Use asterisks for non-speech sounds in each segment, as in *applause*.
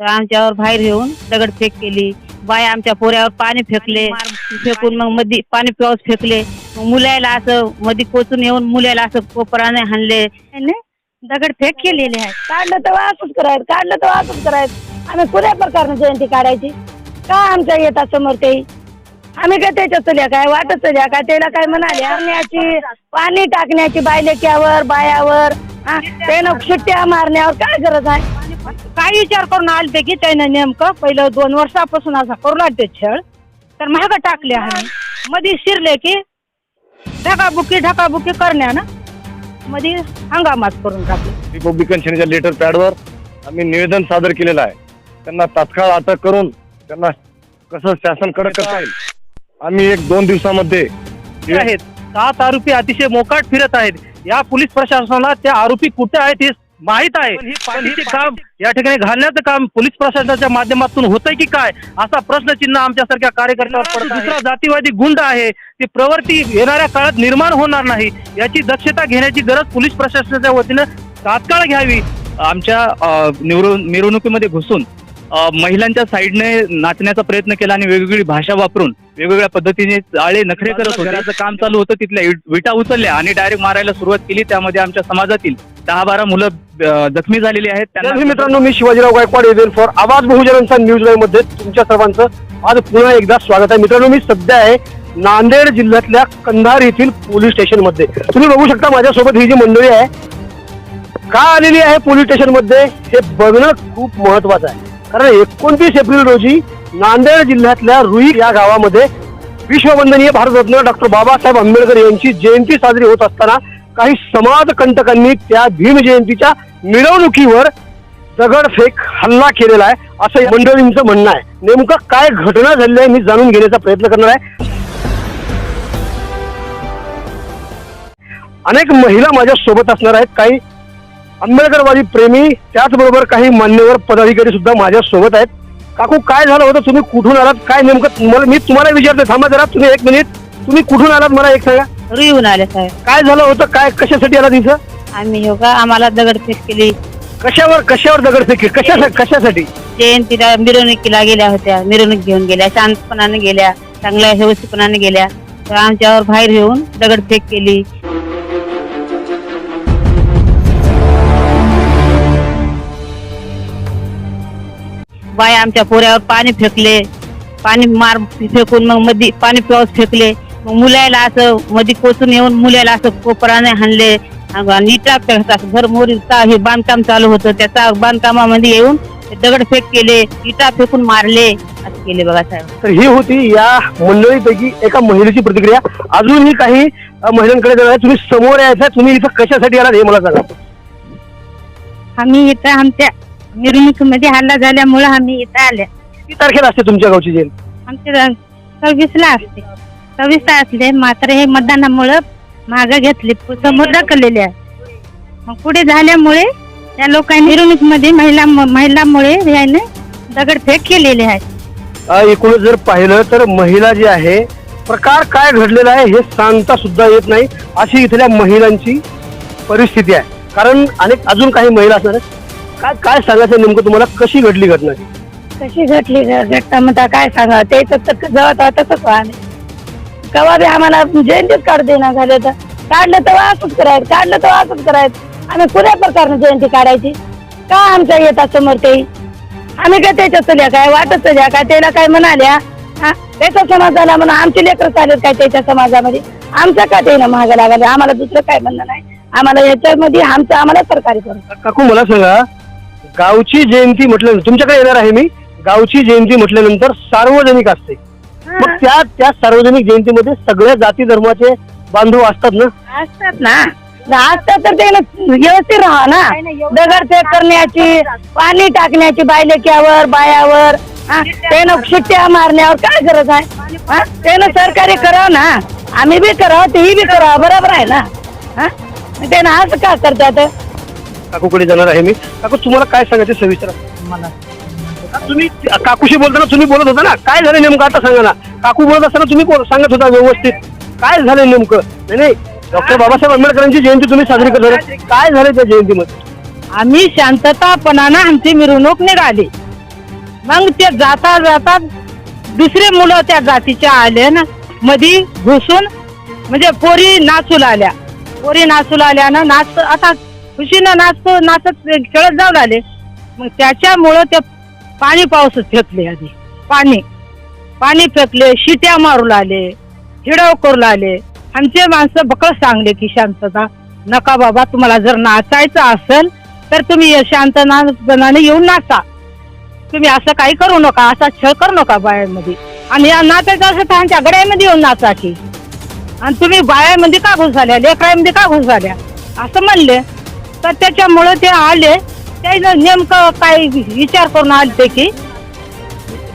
तर आमच्यावर बाहेर येऊन दगडफेक केली. बाय आमच्या पोऱ्यावर पाणी फेकले. फेकून मग मध्ये पाणी पाऊस फेकले. मग मुलाला असं मध्ये कोचून येऊन मुलाला असं कोपराने हाणले. दगड फेक केलेली आहे काढलं तर असंच करायचं काढलं तर असंच करायचं. आम्ही कुण्या प्रकारनं जयंती काढायची? का आमच्या येतात समोर ते? आम्ही काय त्याच्यात चल्या काय वाटत चल्या काय त्याला काय म्हणाले? मारण्याची पाणी टाकण्याची बायलेक्यावर बायावर त्यानं शिट्ट्या मारण्यावर काय गरज आहे? काय विचार करून आलते की त्यानं नेमकं पहिलं दोन वर्षापासून असा करू लागते छळ. तर महाग टाकले आम्ही मध्ये शिरले की ढकाबुकी ढकाबुकी करण्यानं मध्ये हंगामात करून टाकले. रिपब्लिकन सेनेच्या लेटर पॅडवर आम्ही निवेदन सादर केलेलं आहे. त्यांना तात्काळ अटक करून त्यांना कसं शासन कडक करता येईल? आम्ही एक दोन दिवसामध्ये आहेत? सात आरोपी अतिशय मोकाट फिरत आहेत. या पोलीस प्रशासनाला त्या आरोपी कुठे आहेत हे माहीत आहे. पण हे काम या ठिकाणी घालण्याचं काम पोलीस प्रशासनाच्या माध्यमातून होतंय की काय? असा प्रश्नचिन्ह आमच्यासारख्या कार्यकर्त्यावर पडत. दुसरा जातीवादी गुंड आहे. ती प्रवृत्ती येणाऱ्या काळात निर्माण होणार नाही. याची दक्षता घेण्याची गरज पोलीस प्रशासनाच्या वतीनं तात्काळ घ्यावी. आमच्या मिरवणुकीमध्ये घुसून महिलांच्या साईडने नाचण्याचा प्रयत्न केला आणि वेगवेगळी भाषा वापरून वेगवेगळ्या पद्धतीने आळे नखरे करत होते. काम चालू होतं तिथल्या विटा उचलल्या आणि डायरेक्ट मारायला सुरुवात केली. त्यामध्ये आमच्या समाजातील दहा बारा मुलं जखमी झालेली आहेत. त्यांना मित्रांनो मी शिवाजीराव गायकवाड येवेन फॉर आवाज बहुजनांचा न्यूज लाईव्हमध्ये तुमच्या सर्वांचं आज पुन्हा एकदा स्वागत आहे. मित्रांनो मी सध्या आहे नांदेड जिल्ह्यातल्या कंधार येथील पोलीस स्टेशनमध्ये. तुम्ही बघू शकता माझ्यासोबत ही जी मंडळी आहे का आलेली आहे पोलीस स्टेशनमध्ये हे बघणं खूप महत्वाचं आहे. कारण एकोणतीस एप्रिल रोजी नांदेड जिल्ह्यातल्या रुई या गावामध्ये विश्ववंदनीय भारतरत्न डॉक्टर बाबासाहेब आंबेडकर यांची जयंती साजरी होत असताना काही समाजकंटकांनी त्या भीम जयंतीच्या मिरवणुकीवर दगडफेक हल्ला केलेला आहे असं मंडळींचं म्हणणं आहे. नेमकं काय घटना झाली आहे मी जाणून घेण्याचा प्रयत्न करणार आहे. अनेक महिला माझ्या सोबत असणार आहेत. काही आंबेडकरवादी प्रेमी त्याचबरोबर काही मान्यवर पदाधिकारी सुद्धा माझ्या सोबत आहेत. काकू काय झालं होतं? तुम्ही कुठून आलात? काय नेमकं मला मी तुम्हाला विचारतो थांबा जरा तुम्ही एक मिनिट तुम्ही कुठून आलात मला एक सांगा. येऊन आले साहेब. काय झालं होतं? काय कशासाठी आला तिथं आम्ही योगा आम्हाला दगडफेक केली. कशावर कशावर दगडफेक केली? कशा कशासाठी? जयंतीला मिरवणुकीला गेल्या होत्या. मिरवणूक घेऊन गेल्या शांतपणाने गेल्या चांगल्या व्यवस्थितपणाने गेल्या. तर आमच्यावर बाहेर येऊन दगडफेक केली. बाय आमच्या पोऱ्यावर पाणी फेकले. पाणी मार फेकून मग मध्ये पाणी पाऊस फेकले. मग मुलाला असं मध्ये कोचून येऊन मुलाला असं कोपराने हाणले. आणि इटा घर मोरी हे बांधकाम चालू होतं. त्याचा बांधकामामध्ये येऊन ते दगडफेक केले इटा फेकून मारले. असं केले बघा साहेब. तर ही होती या मंडळीपैकी एका महिलेची प्रतिक्रिया. अजूनही काही महिलांकडे जाणार. तुम्ही समोर यायचं तुम्ही इथं कशासाठी आलात हे मला सांगा. आम्ही इथं आमच्या मिरवणुकीमध्ये हल्ला झाल्यामुळं आम्ही इथं आल्या. किती तारखेला असते तुमच्या गावची जयंती आमच्या सव्वीसला असते. सव्वीसला असले मात्र हे मतदानामुळं मागं घेतली समोर ढकललेले आहे. मग पुढे झाल्यामुळे त्या लोकांनी मिरवणुकीमध्ये महिला महिलांमुळे याने दगडफेक केलेली आहे. अ, एकूणच जर पाहिलं तर महिला जी आहे प्रकार काय घडलेला आहे हे सांगता सुद्धा येत नाही. अशी इथल्या महिलांची परिस्थिती आहे. कारण अनेक अजून काही महिला असणार आहेत. काय काय सांगायचं नेमकं तुम्हाला? कशी घडली घटना? कशी घटली घटना म्हणता काय सांगा? ते तर जवळ तसंच व्हाने कवा बी आम्हाला जयंतीच काढ देणार झाले तर काढलं तर असंच करायचं काढलं तर असंच करायचं. आम्ही कुण्या प्रकारनं जयंती काढायची? का आमच्या येतात समोर ते आम्ही काय त्याच्यात चल्या काय वाटत चल्या काय त्याला काय म्हणाल्या हा? त्याच्या समाजाला म्हणून आमचे लेकर चालेल काय त्याच्या समाजामध्ये? आमचं का ते ना महाग लागायला? आम्हाला दुसरं काय म्हणणं नाही. आम्हाला याच्यामध्ये आमचं आम्हाला सरकारी करू काकू मला सांगा गावची जयंती म्हटल्यानंतर तुमच्याकडे येणार आहे मी गावची जयंती म्हटल्यानंतर सार्वजनिक असते. मग त्या त्या सार्वजनिक जयंतीमध्ये सगळ्या जाती धर्माचे बांधव असतात ना? असतात ना. असतात तर ते ना व्यवस्थित राहा ना. दगडफेक करण्याची पाणी टाकण्याची बायलेक्यावर बायावर त्यानं शिट्ट्या मारण्यावर काय गरज आहे? त्यानं सरकारी करावं ना. आम्ही बी करावं तेही बी करावं बरोबर आहे ना? त्यानं असं का करतात? काकूकडे जाणार आहे मी. काकू तुम्हाला काय सांगायचं सविस्तर. तुम्ही काकूशी बोलताना तुम्ही बोलत होता ना? काय झालं नेमकं आता सांगा ना. काकू बोलत असताना तुम्ही बोल- सांगत होता व्यवस्थित. काय झालं नेमकं? नाही नाही. डॉक्टर बाबासाहेब आंबेडकरांची जयंती तुम्ही साजरी करत होता. काय झालं त्या जयंतीमध्ये? आम्ही शांततापणानं आमची मिरवणूक निघाली. मग ते जाता जाता दुसरे मुलं त्या जातीच्या आले ना. मधी घुसून म्हणजे पोरी नाचू आल्या पोरी नाचू आल्या ना नाच आता खुशीनं नाचतो नाचत खेळत जाऊ लागले. मग त्याच्यामुळं ते पाणी पाऊसच फेकले आधी. पाणी. पाणी फेकले शिट्या मारू लागले हिडव करू लागले. आमचे माणसं बकळ सांगले की शांतता नका बाबा तुम्हाला जर नाचायचं असेल तर तुम्ही शांतनापणाने येऊन नाचा. तुम्ही असं काही करू नका असा छळ करू नका बायांमध्ये. आणि या नाचायचं असेल तर आमच्या गड्यामध्ये येऊन नाचा की. आणि तुम्ही बायामध्ये का घुसाल्या लेकरामध्ये का घुसाल्या असं म्हणले. तर त्याच्यामुळे ते आले. त्यानं नेमकं काय विचार करून आलते की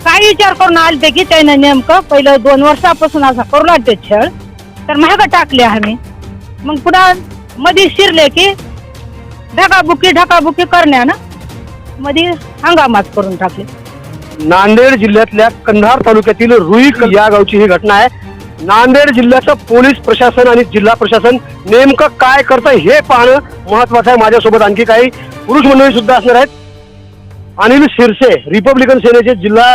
काय विचार करून आलते की त्यानं नेमकं पहिलं दोन वर्षापासून असा करू लागते छळ तर महाग टाकले आम्ही. मग पुन्हा मध्ये शिरले की ढकाबुकी ढकाबुकी करण्यानं मध्ये हंगामात करून टाकले. नांदेड जिल्ह्यातल्या कंधार तालुक्यातील रुई या गावची ही घटना आहे. नांदेड जिल्ह्याचं पोलीस प्रशासन आणि जिल्हा प्रशासन नेमकं काय करतं हे पाहणं महत्वाचं आहे माझ्यासोबत आणखी काही पुरुष मंडळी सुद्धा असणार आहेत. अनिल शिरसे रिपब्लिकन सेनेचे जिल्हा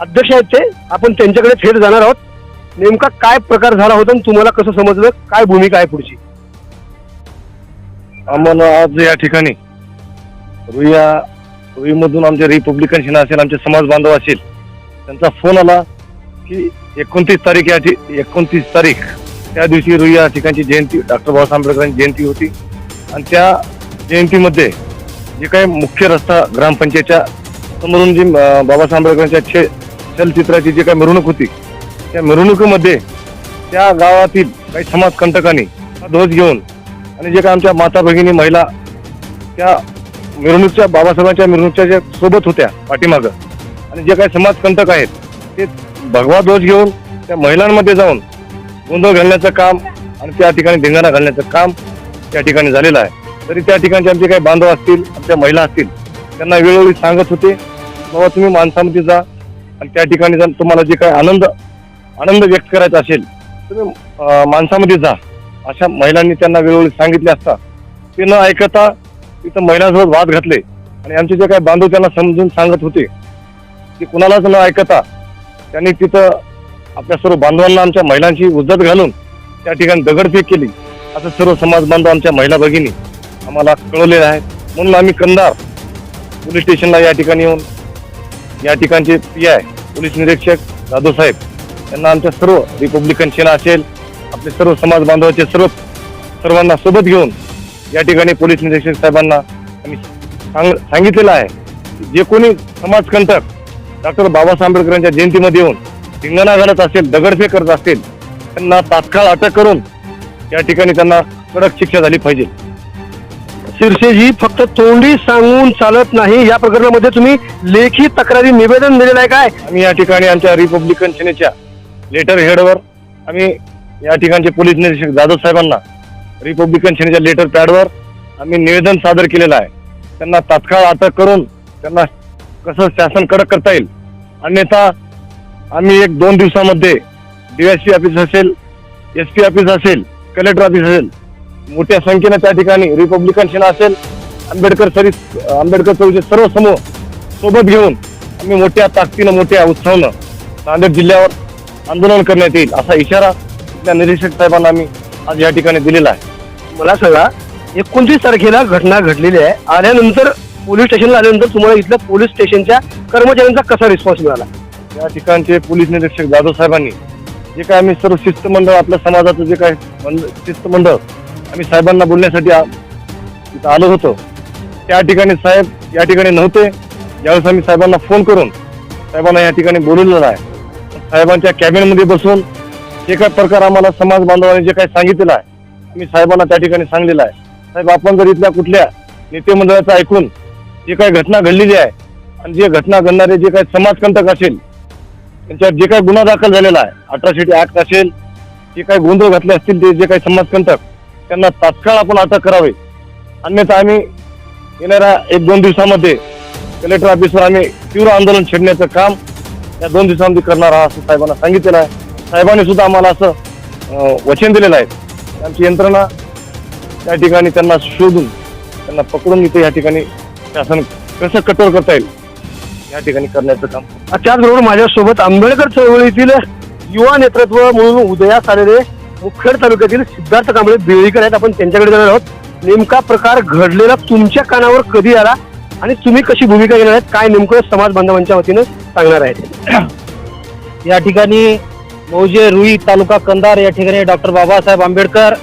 अध्यक्ष आहेत ते. आपण त्यांच्याकडे थेट जाणार आहोत. नेमका काय प्रकार झाला होता आणि तुम्हाला कसं समजलं? काय भूमिका आहे पुढची? आम्हाला आज या ठिकाणी रुईया रुईमधून आमचे रिपब्लिकन सेना असेल आमचे समाज बांधव असेल त्यांचा फोन आला. की एकोणतीस तारीख या एकोणतीस तारीख त्या दिवशी रुई या ठिकाणची जयंती डॉक्टर बाबासाहेब आंबेडकरांची जयंती होती. आणि त्या जयंतीमध्ये जे काही मुख्य रस्ता ग्रामपंचायतच्या समोरून जी बाबासाहेब आंबेडकरांच्या छे चलचित्राची जी काही मिरवणूक होती त्या मिरवणुकीमध्ये त्या गावातील काही समाजकंटकांनी ध्वज घेऊन आणि जे काही आमच्या माता भगिनी महिला त्या मिरवणुकीच्या बाबासाहेबांच्या मिरवणुकीच्या ज्या सोबत होत्या पाठीमागं आणि जे काही समाजकंटक आहेत ते भगवा ध्वज घेऊन त्या महिलांमध्ये जाऊन गोंधळ घालण्याचं काम आणि त्या ठिकाणी धिंगाणा घालण्याचं काम त्या ठिकाणी झालेलं आहे. तरी त्या ठिकाणचे आमचे काही बांधव असतील आमच्या महिला असतील त्यांना वेळोवेळी सांगत होते बाबा तुम्ही माणसामध्ये जा आणि त्या ठिकाणी जाऊन तुम्हाला जे काही आनंद आनंद व्यक्त करायचा असेल तुम्ही माणसामध्ये जा. अशा महिलांनी त्यांना वेळोवेळी सांगितले असता. ते न ऐकता तिथं महिलांसोबत वाद घातले आणि आमचे जे काही बांधव त्यांना समजून सांगत होते ते कुणालाच न ऐकता त्यांनी तिथं आपल्या सर्व बांधवांना आमच्या महिलांची उज्जत घालून त्या ठिकाणी दगडफेक केली. असं सर्व समाज बांधव आमच्या महिला भगिनी आम्हाला कळवलेलं आहे. म्हणून आम्ही कंधार पोलीस स्टेशनला या ठिकाणी येऊन या ठिकाणचे पी आय पोलीस निरीक्षक जाधव साहेब यांना आमच्या सर्व रिपब्लिकन सेना असेल आपले सर्व समाज बांधवाचे सर्व सर्वांना सोबत घेऊन या ठिकाणी पोलीस निरीक्षक साहेबांना आम्ही सांग सांगितलेलं आहे. जे कोणी समाजकंटक डॉक्टर बाबासाहेब आंबेडकरांच्या जयंतीमध्ये येऊन धिंगाणा घालत असेल दगडफेक करत असेल त्यांना तात्काळ अटक करून या ठिकाणी त्यांना कडक शिक्षा झाली पाहिजे. शिरसेजी फक्त तोंडी सांगून चालत नाही. या प्रकरणामध्ये तुम्ही लेखी तक्रारी निवेदन दिलेलं आहे काय? आम्ही या ठिकाणी आमच्या रिपब्लिकन सेनेच्या लेटर हेडवर आम्ही या ठिकाणचे पोलीस निरीक्षक जाधव साहेबांना रिपब्लिकन सेनेच्या लेटर पॅडवर आम्ही निवेदन सादर केलेलं आहे. त्यांना तात्काळ अटक करून त्यांना कसं शासन कडक करता येईल? अन्यथा आम्ही एक दोन दिवसामध्ये डीएसपी ऑफिस असेल एस पी ऑफिस असेल कलेक्टर ऑफिस असेल मोठ्या संख्येनं त्या ठिकाणी रिपब्लिकन सेना असेल आंबेडकर सरी आंबेडकर चौथे सर्व समूह सोबत घेऊन आम्ही मोठ्या ताकदीनं मोठ्या उत्साहानं नांदेड जिल्ह्यावर आंदोलन करण्यात येईल असा इशारा इथल्या निरीक्षक साहेबांना आम्ही आज या ठिकाणी दिलेला आहे. मला सांगा एकोणतीस तारखेला घटना घडलेली आहे. आल्यानंतर पोलीस स्टेशनला आल्यानंतर तुम्हाला इथल्या पोलीस स्टेशनच्या कर्मचाऱ्यांचा कसा रिस्पॉन्स मिळाला? या ठिकाणचे पोलीस निरीक्षक जाधव साहेबांनी जे काय आम्ही सर्व शिस्तमंडळ आपल्या समाजाचं जे काय मंड- शिस्तमंडळ आम्ही साहेबांना बोलण्यासाठी तिथं आलो होतो. त्या ठिकाणी साहेब या ठिकाणी नव्हते. ज्यावेळेस आम्ही साहेबांना फोन करून साहेबांना या ठिकाणी बोलवलेलं आहे. साहेबांच्या कॅबिनमध्ये बसून जे काय प्रकार आम्हाला समाज बांधवांनी जे काही सांगितलेलं आहे मी साहेबांना त्या ठिकाणी सांगलेलं आहे. साहेब आपण जर इथल्या कुठल्या नेते मंडळाचं ऐकून जे काही घटना घडलेली आहे आणि जे घटना घडणारे जे काही समाजकंटक असेल त्यांच्यावर जे काही गुन्हा दाखल झालेला आहे अट्रॉसिटी ऍक्ट असेल जे काही गोंधळ घातले असतील ते जे काही समाजकंटक त्यांना तात्काळ आपण अटक करावे. अन्यथा आम्ही येणाऱ्या एक दोन दिवसामध्ये कलेक्टर ऑफिसवर आम्ही तीव्र आंदोलन छेडण्याचं काम या दोन दिवसांमध्ये करणार आहात असं साहेबांना सांगितलेलं आहे. साहेबांनी सुद्धा आम्हाला असं वचन दिलेलं आहे. आमची यंत्रणा त्या ठिकाणी त्यांना शोधून त्यांना पकडून इथे या ठिकाणी शासन कसं कठोर करता येईल? या ठिकाणी करण्याचं काम. त्याचबरोबर माझ्यासोबत आंबेडकर चळवळीतील युवा नेतृत्व म्हणून उदयास आलेले मुखेड तालुक्यातील सिद्धार्थ कांबळे बेळीकर आहेत. आपण त्यांच्याकडे जाणार आहोत. नेमका प्रकार घडलेला तुमच्या कानावर कधी आला आणि तुम्ही कशी भूमिका घेणार आहेत? काय नेमकं समाज बांधवांच्या वतीनं सांगणार आहेत? *clears throat* या ठिकाणी मौजे रुई तालुका कंदार या ठिकाणी डॉक्टर बाबासाहेब आंबेडकर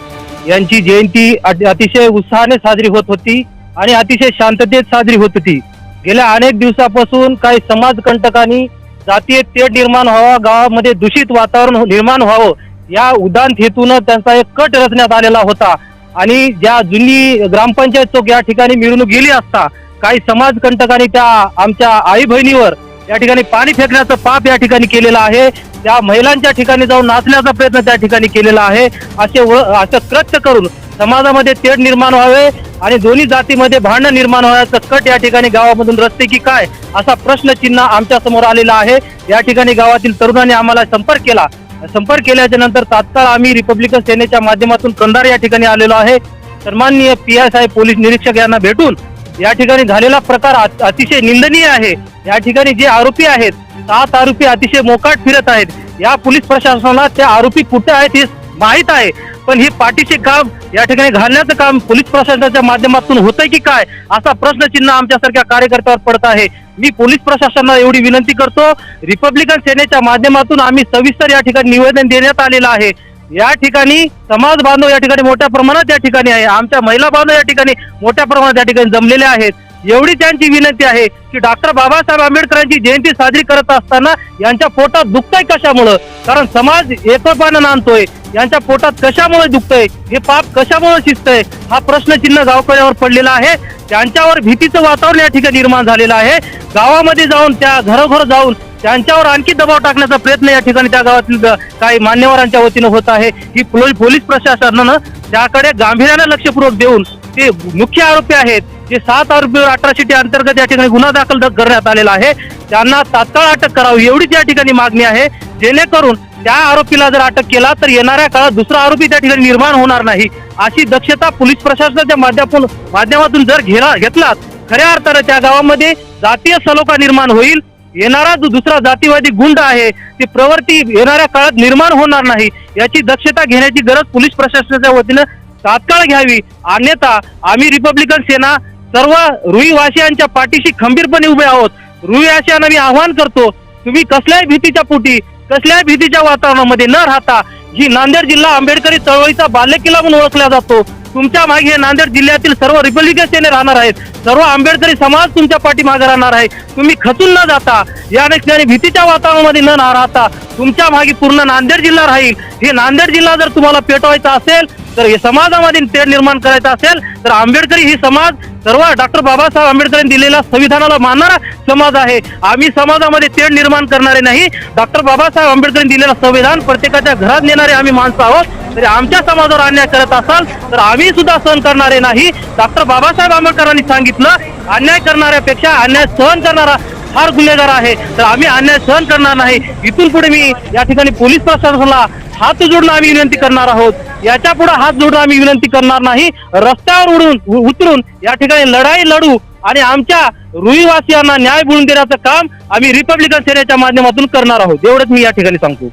यांची जयंती अति- अतिशय उत्साहाने साजरी होत होती. आणि अतिशय शांततेत साजरी होत होती. गेल्या अनेक दिवसापासून काही समाजकंटकांनी जातीय तेढ निर्माण व्हावा गावामध्ये दूषित वातावरण हो- निर्माण व्हावं या उदांत हेतून त्यांचा एक कट रचण्यात आलेला होता. आणि ज्या जुनी ग्रामपंचायत चौक या ठिकाणी मिरवणूक गेली असता काही समाजकंटकांनी त्या आमच्या आई बहिणीवर या ठिकाणी पाणी फेकण्याचं पाप या ठिकाणी केलेलं आहे त्या महिलांच्या ठिकाणी जाऊन नाचण्याचा प्रयत्न त्या ठिकाणी केलेला आहे असे व- असं कृत्य करून समाजामध्ये तेढ निर्माण व्हावे आणि दोन्ही जातीमध्ये भांडण निर्माण व्हायचं कट या ठिकाणी गावामधून रस्ते की काय असा प्रश्नचिन्ह आमच्यासमोर आलेला आहे. या ठिकाणी गावातील तरुणांनी आम्हाला संपर्क केला. संपर्क केल्याच्यानंतर तात्काळ आम्ही रिपब्लिकन सेनेच्या माध्यमातून कंधार या ठिकाणी आलेलो आहे. सन्माननीय पी एस आय पोलीस निरीक्षक यांना भेटून या ठिकाणी झालेला प्रकार अतिशय निंदनीय आहे. या ठिकाणी जे आरोपी आहेत सात आरोपी अतिशय मोकाट फिरत आहेत. या पोलीस प्रशासनाला त्या आरोपी कुठे आहेत हे माहीत आहे. पण हे पाठीचे काम या ठिकाणी घालण्याचं काम पोलीस प्रशासनाच्या माध्यमातून होतंय की काय? असा प्रश्नचिन्ह आमच्यासारख्या कार्यकर्त्यावर पडत आहे. मी पोलीस प्रशासनाला एवढी विनंती करतो. रिपब्लिकन सेनेच्या माध्यमातून आम्ही सविस्तर या ठिकाणी निवेदन देण्यात आलेलं आहे. या ठिकाणी समाज बांधव या ठिकाणी मोठ्या प्रमाणात या ठिकाणी आहे. आमच्या महिला बांधव या ठिकाणी मोठ्या प्रमाणात या ठिकाणी जमलेले आहेत. एवढी त्यांची विनंती आहे की डॉक्टर बाबासाहेब आंबेडकरांची जयंती साजरी करत असताना यांच्या पोटात दुखतंय कशामुळं? कारण समाज एकोपानं नांदतोय यांच्या पोटात कशामुळे दुखतंय? हे पाप कशामुळे शिजतंय? हा प्रश्नचिन्ह गावकऱ्यावर पडलेला आहे. त्यांच्यावर भीतीचं वातावरण या ठिकाणी निर्माण झालेलं आहे. गावामध्ये जाऊन त्या घरोघर जाऊन त्यांच्यावर आणखी दबाव टाकण्याचा प्रयत्न या ठिकाणी त्या गावातील काही मान्यवरांच्या वतीनं होत आहे. ही पोलीस पोलीस प्रशासनानं त्याकडे गांभीर्यानं लक्षपूर्वक देऊन ते मुख्य आरोपी आहेत. जे सात आरोपीवर अठराशे अंतर्गत या ठिकाणी गुन्हा दाखल करण्यात आलेला आहे. त्यांना तात्काळ अटक करावी एवढीच या ठिकाणी मागणी आहे. जेणेकरून त्या आरोपीला जर अटक केला तर येणाऱ्या काळात दुसरा आरोपी त्या ठिकाणी निर्माण होणार नाही. अशी दक्षता पोलीस प्रशासनाच्या माध्यमातून माध्यमातून जर घेला घेतला खऱ्या अर्थानं त्या गावामध्ये जातीय सलोखा निर्माण होईल. येणारा जो दुसरा जातीवादी गुंड आहे. ती प्रवृत्ती येणाऱ्या काळात निर्माण होणार नाही. याची दक्षता घेण्याची गरज पोलीस प्रशासनाच्या वतीनं तात्काळ घ्यावी. अन्यथा आम्ही रिपब्लिकन सेना सर्व रुईवासियांच्या पाठीशी खंबीरपणे उभे आहोत. रुईवासियांना मी आव्हान करतो तुम्ही कसल्याही भीतीच्या पोटी कसल्याही भीतीच्या वातावरणामध्ये न राहता ही नांदेड जिल्हा आंबेडकरी चळवळीचा बाल्यकिल्ला म्हणून ओळखला जातो तुमच्या मागे हे नांदेड जिल्ह्यातील सर्व रिपब्लिकन सेने राहणार आहेत. सर्व आंबेडकरी समाज तुमच्या पाठीमागे राहणार आहे. तुम्ही खचून न जाता या ठिकाणी भीतीच्या वातावरणामध्ये न राहता तुमच्या मागे पूर्ण नांदेड जिल्हा राहील. हे नांदेड जिल्हा जर तुम्हाला पेटवायचा असेल तर हे समाजामध्ये तेढ निर्माण करायचं असेल तर आंबेडकरी ही समाज सर्व डॉक्टर बाबासाहेब आंबेडकरांनी दिलेल्या संविधानाला मानणारा समाज आहे. आम्ही समाजामध्ये तेढ निर्माण करणारे नाही. डॉक्टर बाबासाहेब आंबेडकरांनी दिलेलं संविधान प्रत्येकाच्या घरात नेणारे आम्ही माणसं आहोत. तरी आमच्या समाजावर अन्याय करत असाल तर आम्ही सुद्धा सहन करणारे नाही. डॉक्टर बाबासाहेब आंबेडकरांनी सांगितलं अन्याय करणाऱ्यापेक्षा अन्याय सहन करणारा फार गुन्हेगार आहे. तर आम्ही अन्याय सहन करणार नाही. इथून पुढे मी या ठिकाणी पोलीस प्रशासनाला हात जोडून आम्ही विनंती करणार आहोत. याच्यापुढे हात जोडून आम्ही विनंती करणार नाही. रस्त्यावर उडून उतरून या ठिकाणी लढाई लढू आणि आमच्या रुईवासियांना न्याय मिळवून देण्याचं काम आम्ही रिपब्लिकन सेनेच्या माध्यमातून करणार आहोत. एवढंच मी या ठिकाणी सांगतो.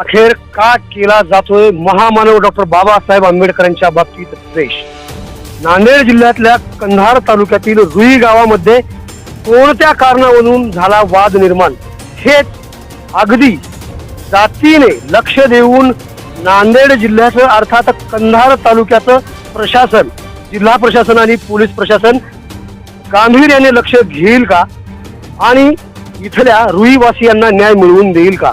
अखेर का केला जातोय महामानव डॉक्टर बाबासाहेब आंबेडकरांच्या बाबतीत देश नांदेड जिल्ह्यातल्या कंधार तालुक्यातील रुई गावामध्ये कोणत्या कारणावरून झाला वाद निर्माण? हेच अगदी जातीने लक्ष देऊन नांदेड जिल्ह्याचं अर्थात कंधार तालुक्याचं प्रशासन जिल्हा प्रशासन आणि पोलीस प्रशासन गांभीर्याने लक्ष घेईल का? आणि इथल्या रुईवासियांना न्याय मिळवून देईल का?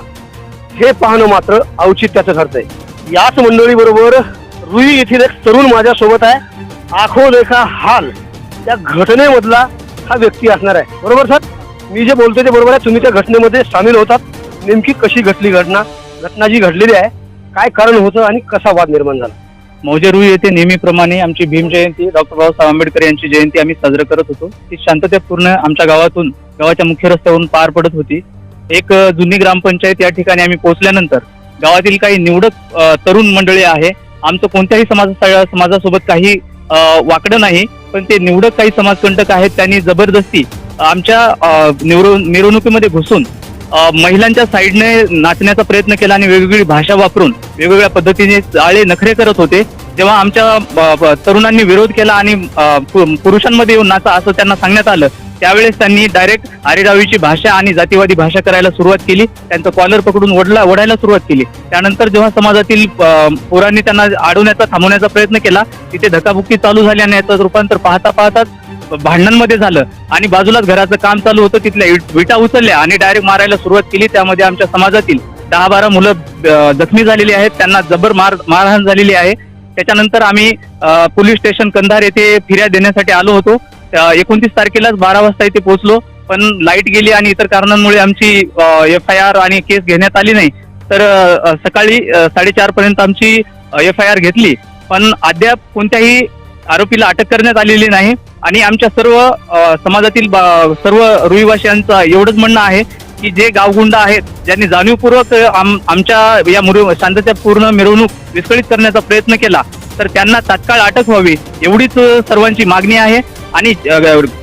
हे पाहणं मात्र औचित्याचं ठरतंय. याच मंडळीबरोबर रुई येथील एक तरुण माझ्यासोबत आहे. आखो देखा हाल त्या घटनेमधला हा व्यक्ती असणार आहे. बरोबर सर? मी जे बोलतोय ते बरोबर आहे. तुम्ही त्या घटनेमध्ये सामील होतात. नेमकी कशी घटली घटना? घटना जी घडलेली आहे काय कारण होतं आणि कसा वाद निर्माण झाला? मौजेरू येथे नेहमीप्रमाणे आमची भीम जयंती डॉक्टर बाबासाहेब आंबेडकर यांची जयंती आम्ही साजरा करत होतो. ती शांततापूर्ण आमच्या गावातून गावाच्या मुख्य रस्त्यावरून पार पडत होती. एक जुनी ग्रामपंचायत या ठिकाणी आम्ही पोहोचल्यानंतर गावातील काही निवडक तरुण मंडळी आहे. आमचं कोणत्याही समाजा समाजासोबत काही वाकडं नाही पण ते निवडक काही समाजकंटक आहेत त्यांनी जबरदस्ती आमच्या अ, मिरवणुकीमध्ये घुसून महिलांच्या साईडने नाचण्याचा प्रयत्न केला आणि वेगवेगळी भाषा वापरून वेगवेगळ्या पद्धतीने आळे नखरे करत होते. जेव्हा आमच्या ब- तरुणांनी विरोध केला आणि पु- पुरुषांमध्ये येऊन नाचा असं त्यांना सांगण्यात आलं त्यावेळेस त्यांनी डायरेक्ट आरेडावीची भाषा आणि जातीवादी भाषा करायला सुरुवात केली. त्यांचं कॉलर पकडून ओढला ओढायला सुरुवात केली. त्यानंतर जेव्हा समाजातील पोरांनी त्यांना अडवण्याचा थांबवण्याचा प्रयत्न केला तिथे धकाबुक्की चालू झाली आणि याचं रूपांतर पाहता पाहताच भांडणांमध्ये झालं आणि बाजूलाच घराचं काम चालू होतं तिथल्या विटा उचलल्या आणि डायरेक्ट मारायला सुरुवात केली. त्यामध्ये आमच्या समाजातील दहा बारा मुलं जखमी झालेली आहेत. त्यांना जबर मार मारहाण झालेली आहे. त्याच्यानंतर आम्ही पोलीस स्टेशन कंधार येथे फिर्याद देण्यासाठी आलो होतो. एकोणतीस तारखेलाच बारा वाजता इथे पोहोचलो. पण लाइट गेली आणि इतर कारणांमुळे आमची एफ आय आर आणि केस घेण्यात आली नाही. तर सकाळी साडेचार पर्यंत आमची एफ आय आर घेतली. पण अद्याप कोणत्याही आरोपीला अटक करण्यात आलेली नाही. आणि आमच्या सर्व समाजातील सर्व रुईवासियांचं एवढंच म्हणणं आहे की जे गावगुंड आहेत ज्यांनी जाणीवपूर्वक आम- आमच्या या मुरु शांततापूर्ण मिरवणूक विस्कळीत करण्याचा प्रयत्न केला तर त्यांना तात्काळ अटक व्हावी एवढीच सर्वांची मागणी आहे. आणि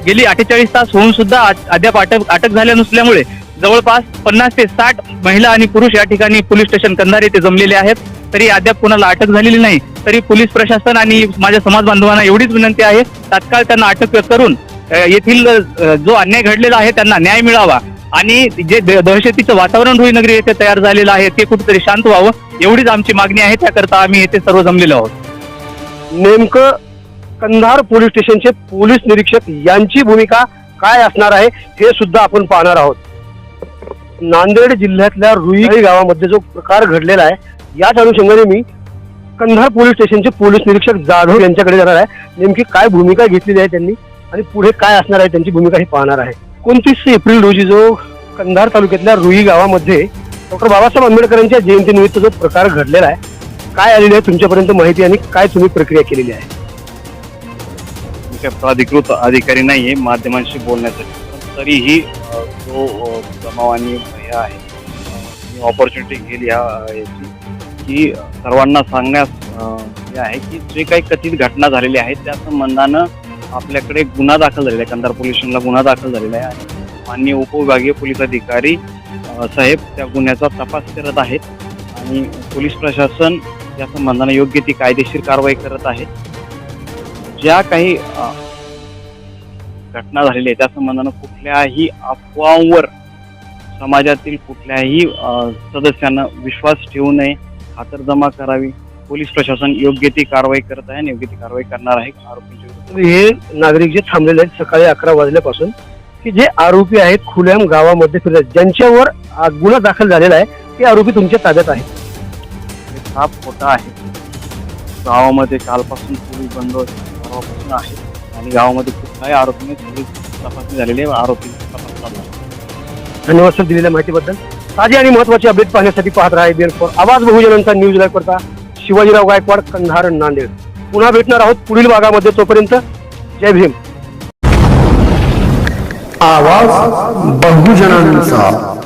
गेली अठ्ठेचाळीस तास होऊन सुद्धा अद्याप अटक अटक झाल्या नसल्यामुळे जवळपास पन्नास ते साठ महिला आणि पुरुष या ठिकाणी पोलीस स्टेशन कंधार येथे जमलेले आहेत. तरी अद्याप कोणाला अटक झालेली नाही. तरी पोलीस प्रशासन आणि माझ्या समाज बांधवांना एवढीच विनंती आहे तात्काळ त्यांना अटक करून येथील जो अन्याय घडलेला आहे त्यांना न्याय मिळावा. आणि जे दहशतीचं वातावरण रुईनगरी येथे तयार झालेलं आहे ते कुठेतरी शांत व्हावं एवढीच आमची मागणी आहे. त्याकरता आम्ही येथे सर्व जमलेलो आहोत. नेमकं कंधार पोलीस स्टेशनचे पोलीस निरीक्षक यांची भूमिका काय असणार आहे हे सुद्धा आपण पाहणार आहोत. नांदेड जिल्ह्यातल्या रुई गावामध्ये जो प्रकार घडलेला आहे याच अनुषंगाने मी कंधार पोलीस स्टेशनचे पोलीस निरीक्षक जाधव यांच्याकडे जाणार आहे. नेमकी काय भूमिका घेतलेली आहे त्यांनी आणि पुढे काय असणार आहे त्यांची भूमिका हे पाहणार आहे. एकोणतीस एप्रिल रोजी जो कंधार तालुक्यातल्या रुई गावामध्ये डॉक्टर बाबासाहेब आंबेडकरांच्या जयंतीनिमित्त जो प्रकार घडलेला आहे काय आलेली आहे तुमच्यापर्यंत माहिती आणि काय तुम्ही प्रक्रिया केलेली आहे? मी काय प्राधिकृत अधिकारी नाही आहे माध्यमांशी बोलण्यासाठी. पण तरीही जो जमाव आणि हे आहे ऑपॉर्च्युनिटी घेतली ह्या याची. की सर्वांना सांगण्यास हे आहे की जे काही कथित घटना झालेल्या आहेत त्या संबंधानं आपल्याकडे गुन्हा दाखल झालेला आहे. कंधार पोलीस स्टेशनला गुन्हा दाखल झालेला आहे. आणि माननीय उपविभागीय पोलीस अधिकारी साहेब त्या गुन्ह्याचा तपास करत आहेत. आणि पोलीस प्रशासन या संबंधाने योग्य ती कायदेशीर कारवाई करत आहे. ज्या काही घटना झालेल्या आहेत त्या संबंधानं कुठल्याही अफवांवर समाजातील कुठल्याही सदस्यांना विश्वास ठेवू नये. खातरजमा करावी. पोलीस प्रशासन योग्य ती कारवाई करत आहे. आणि योग्य ती कारवाई करणार आहे. आरोपींच्या हे नागरिक जे थांबलेले आहेत सकाळी अकरा वाजल्यापासून की जे आरोपी आहेत खुल्याम गावामध्ये फिरत ज्यांच्यावर आ, गुन्हा दाखल झालेला आहे ते आरोपी तुमच्या ताब्यात आहेत. हे साप खोटा आहे. गावामध्ये कालपासून पोलीस बंदोबस्त परवापासून आहे. आणि गावामध्ये कुठल्याही आरोपीने पोलीस तपासणी झालेली आहे. आरोपी तपास आहे. धन्यवाद सर दिलेल्या माहितीबद्दल. ताजी आणि महत्वाची अपडेट पाहण्यासाठी पाहत राहा बेर फॉर आवाज बहुजनांचा न्यूज लाईव्ह करता शिवाजीराव गायकवाड कंधार नांदेड. पुन्हा भेटणार आहोत पुढील भागामध्ये. तोपर्यंत जय भीम. आवाज बहुजनांचा.